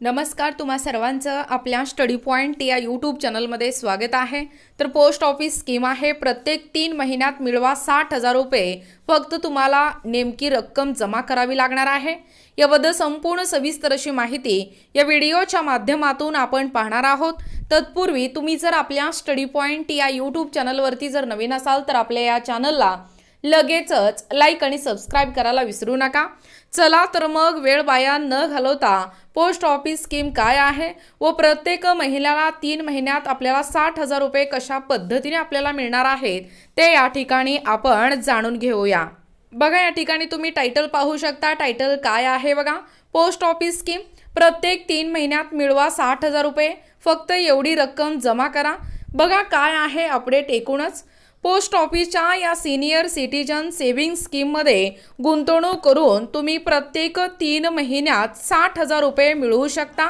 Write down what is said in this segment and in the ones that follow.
नमस्कार तुम्हा सर्वांचं आपल्या स्टडी पॉईंट या यूट्यूब चॅनलमध्ये स्वागत आहे. तर पोस्ट ऑफिस स्कीम आहे प्रत्येक तीन महिन्यात मिळवा साठ हजार रुपये. फक्त तुम्हाला नेमकी रक्कम जमा करावी लागणार आहे. याबद्दल संपूर्ण सविस्तर अशी माहिती या व्हिडिओच्या माध्यमातून आपण पाहणार आहोत. तत्पूर्वी तुम्ही जर आपल्या स्टडी पॉईंट या यूट्यूब चॅनलवरती जर नवीन असाल तर आपल्या या चॅनलला लगेचच लाईक आणि सबस्क्राईब करायला विसरू नका. चला तर मग वेळ वाया न घालवता पोस्ट ऑफिस स्कीम काय आहे व प्रत्येक महिन्याला तीन महिन्यात आपल्याला साठ हजार रुपये कशा पद्धतीने आपल्याला मिळणार आहेत ते या ठिकाणी आपण जाणून घेऊया. बघा या ठिकाणी तुम्ही टायटल पाहू शकता. टायटल काय आहे बघा? पोस्ट ऑफिस स्कीम प्रत्येक तीन महिन्यात मिळवा साठ हजार रुपये. फक्त एवढी रक्कम जमा करा. बघा काय आहे अपडेट एकूणच. पोस्ट ऑफिसच्या या सिनियर सिटीजन सेव्हिंग स्कीममध्ये गुंतवणूक करून तुम्ही प्रत्येक तीन महिन्यात साठ हजार रुपये मिळवू शकता.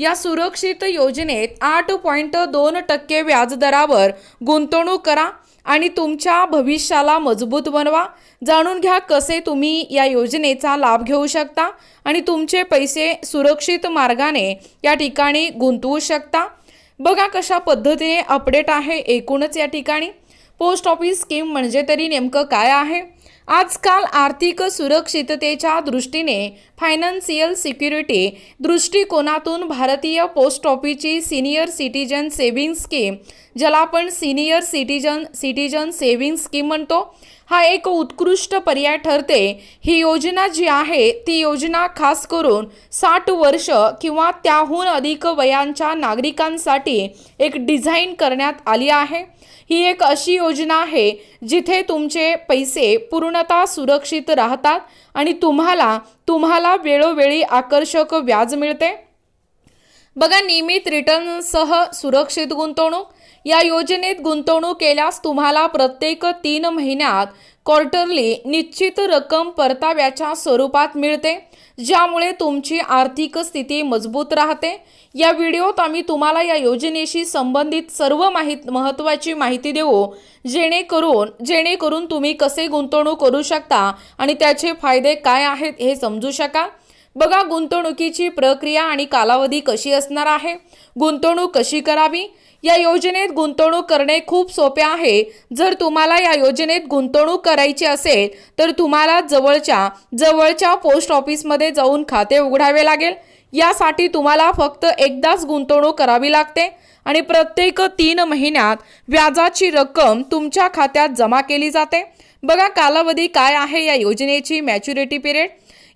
या सुरक्षित योजनेत आठ पॉईंट दोन टक्के व्याजदरावर गुंतवणूक करा आणि तुमच्या भविष्याला मजबूत बनवा. जाणून घ्या कसे तुम्ही या योजनेचा लाभ घेऊ शकता आणि तुमचे पैसे सुरक्षित मार्गाने या ठिकाणी गुंतवू शकता. बघा कशा पद्धतीने अपडेट आहे एकूणच या ठिकाणी. पोस्ट ऑफिस स्कीम म्हणजे तरी नेमकं काय आहे? आजकाल आर्थिक सुरक्षिततेच्या दृष्टीने फायनान्शियल सिक्युरिटी दृष्टिकोनातून भारतीय पोस्ट ऑफिसची सिनियर सिटीजन सेव्हिंग स्कीम ज्याला आपण senior citizen citizen saving scheme म्हणतो हा एक उत्कृष्ट पर्याय ठरते. ही योजना जी आहे ती योजना खास करून साठ वर्ष किंवा त्याहून अधिक वयांच्या नागरिकांसाठी एक डिझाईन करण्यात आली आहे. ही एक अशी योजना आहे जिथे तुमचे पैसे पूर्णतः सुरक्षित राहतात आणि तुम्हाला तुम्हाला वेळोवेळी आकर्षक व्याज मिळते. बघा नियमित रिटर्नसह सुरक्षित गुंतवणूक या योजनेत गुंतवणूक केल्यास तुम्हाला प्रत्येक तीन महिन्यात क्वार्टरली निश्चित रक्कम परताव्याच्या स्वरूपात मिळते ज्यामुळे तुमची आर्थिक स्थिती मजबूत राहते. या व्हिडिओत आम्ही तुम्हाला या योजनेशी संबंधित सर्व माहीत महत्त्वाची माहिती देऊ जेणेकरून जेणेकरून तुम्ही कसे गुंतवणूक करू शकता आणि त्याचे फायदे काय आहेत हे समजू शकाल. बघा गुंतवणुकीची प्रक्रिया आणि कालावधी कशी असणार आहे? गुंतवणूक कशी करावी? या योजनेत गुंतवणूक करणे खूप सोपे आहे. जर तुम्हाला या योजनेत गुंतवणूक करायची असेल तर तुम्हाला जवळच्या जवळच्या पोस्ट ऑफिसमध्ये जाऊन खाते उघडावे लागेल. यासाठी तुम्हाला फक्त एकदाच गुंतवणूक करावी लागते आणि प्रत्येक तीन महिन्यात व्याजाची रक्कम तुमच्या खात्यात जमा केली जाते. बघा कालावधी काय आहे या योजनेची मॅच्युरिटी पिरियड?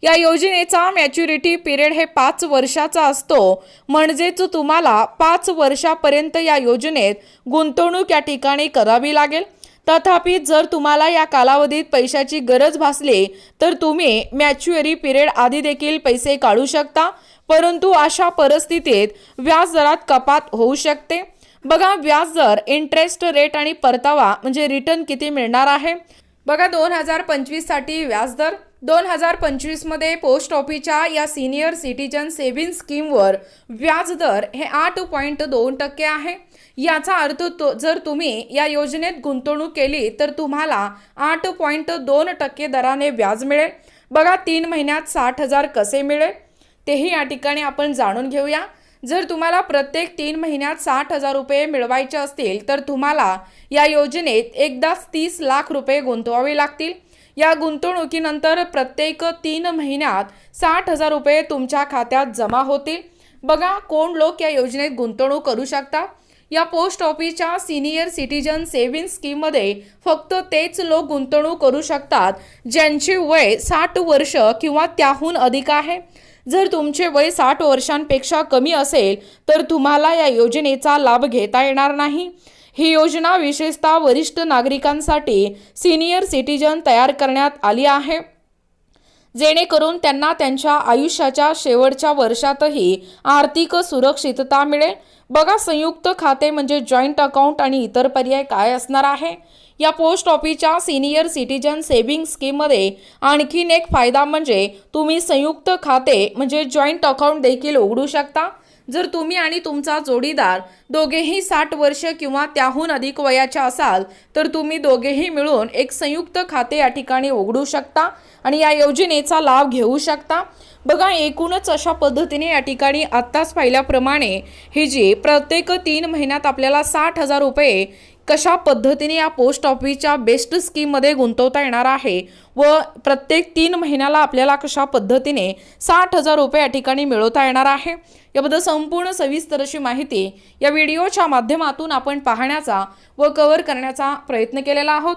या योजनेचा मॅच्युरिटी पिरियड हे पाच वर्षाचा असतो. म्हणजेच तुम्हाला पाच वर्षापर्यंत या योजनेत गुंतवणूक या ठिकाणी करावी लागेल. तथापि जर तुम्हाला या कालावधीत पैशाची गरज भासली तर तुम्ही मॅच्युअरी पिरियड आधी देखील पैसे काढू शकता. परंतु अशा परिस्थितीत व्याजदरात कपात होऊ शकते. बघा व्याजदर इंटरेस्ट रेट आणि परतावा म्हणजे रिटर्न किती मिळणार आहे? बघा दोन हजार पंचवीससाठी व्याजदर दोन हजार पंचवीसमध्ये पोस्ट ऑफिसच्या या सिनियर सिटीजन सेव्हिंग स्कीमवर व्याजदर हे आठ पॉईंट दोन टक्के आहे. याचा अर्थ तो जर तुम्ही या योजनेत गुंतवणूक केली तर तुम्हाला आठ पॉईंट दोन टक्के दराने व्याज मिळेल. बघा तीन महिन्यात साठ हजार कसे मिळेल? तेही या ठिकाणी आपण जाणून घेऊया. जर तुम्हाला प्रत्येक तीन महिन्यात साठ हजार रुपये मिळवायचे असतील तर तुम्हाला या योजनेत एकदाच तीस लाख रुपये गुंतवावे लागतील. या गुंतवणुकीनंतर प्रत्येक तीन महिन्यात साठ हजार रुपये तुमच्या खात्यात जमा होतील. बघा कोण लोक या योजनेत गुंतवणूक करू शकतात. या पोस्ट ऑफिसच्या सिनियर सिटीजन सेव्हिंग स्कीममध्ये फक्त तेच लोक गुंतवणूक करू शकतात ज्यांचे वय साठ वर्ष किंवा त्याहून अधिक आहे. जर तुमचे वय साठ वर्षांपेक्षा कमी असेल तर तुम्हाला या योजनेचा लाभ घेता येणार नाही. ही योजना विशेषतः वरिष्ठ नागरिकांसाठी सिनियर सिटीजन तयार करण्यात आली आहे. जेणेकरून त्यांना त्यांच्या आयुष्याच्या शेवटच्या वर्षातही आर्थिक सुरक्षितता मिळेल. बघा संयुक्त खाते म्हणजे जॉईंट अकाउंट आणि इतर पर्याय काय असणार आहे? या पोस्ट ऑफिसच्या सिनियर सिटीजन सेव्हिंग स्कीममध्ये आणखीन एक फायदा म्हणजे तुम्ही संयुक्त खाते म्हणजे जॉईंट अकाउंट देखील उघडू शकता. जर तुम्ही आणि तुमचा जोडीदार दोघेही साठ वर्ष किंवा त्याहून अधिक वयाच्या असाल तर तुम्ही दोघेही मिळून एक संयुक्त खाते या ठिकाणी उघडू शकता आणि या योजनेचा लाभ घेऊ शकता. बघा एकूणच अशा पद्धतीने या ठिकाणी आत्ताच पाहिल्याप्रमाणे ही जी प्रत्येक तीन महिन्यात आपल्याला साठ हजार रुपये कशा पद्धतीने या पोस्ट ऑफिसच्या बेस्ट स्कीममध्ये गुंतवता येणार आहे व प्रत्येक तीन महिन्याला आपल्याला कशा पद्धतीने साठ हजार रुपये या ठिकाणी मिळवता येणार आहे? याबद्दल संपूर्ण सविस्तर अशी माहिती या व्हिडिओच्या माध्यमातून आपण पाहण्याचा व कव्हर करण्याचा प्रयत्न केलेला आहोत.